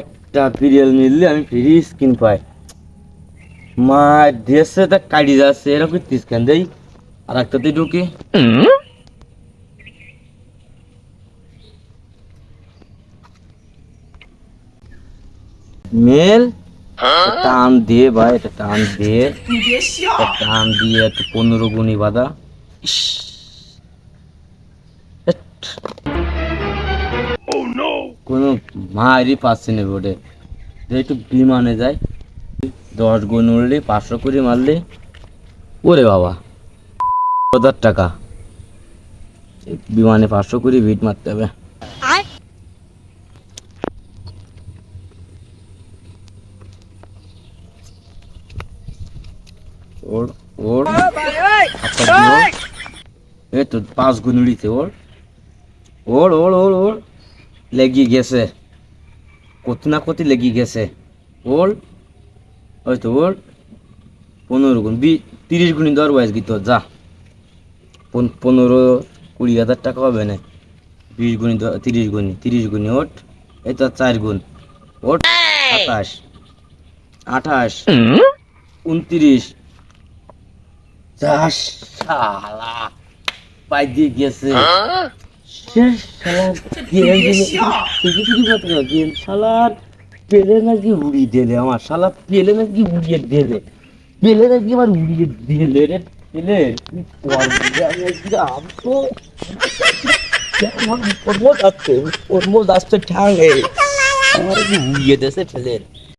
একটা বিরিয়াল মিললে আমি ফ্রি স্কিন পাই। মা ড্রেসে তা কাটি যাচ্ছে এরকম তিস কেন দেই? আর একটাতে ঢুকি। মেল টান দিয়ে ভাই এটা টান দিয়ে টান দিয়ে পনেরো গুণি বাদা ইস। কোনো মায়েরই পাচ্ছে না বোর্ডে। একটু বিমানে যায় দশ গুণ উঠলে পাঁচশো কুড়ি মারলে ওরে বাবা। হাজার টাকা। বিমানে পাঁচশো করে ভিট মারতে হবে। ওর ওর। আচ্ছা এই তো পাঁচ গুণ উড়িতে ওর। ওর ওর ওর ওর। লেগে গেছে। কত না কত লেগে গেছে। ওর ওই তো ওর পনেরো গুণ, বি তিরিশ গুণই দর বয়স গীত যা। পনেরো কুড়ি হাজার টাকা হবে না। বিশ গুণি তিরিশ গুণি তিরিশ গুণি ওট। তো চার গুণ। ওট আঠাশ আঠাশ। উনত্রিশ। শালা। পাই দিয়ে গেছে শালার পেলে নাকি উড়িয়ে দিলে আমার শালা পেলে নাকি উড়িয়ে দিলে পেলে নাকি আমার উড়িয়ে দিলে রে পেলে কি আমার উড়িয়ে দেশে ফেলে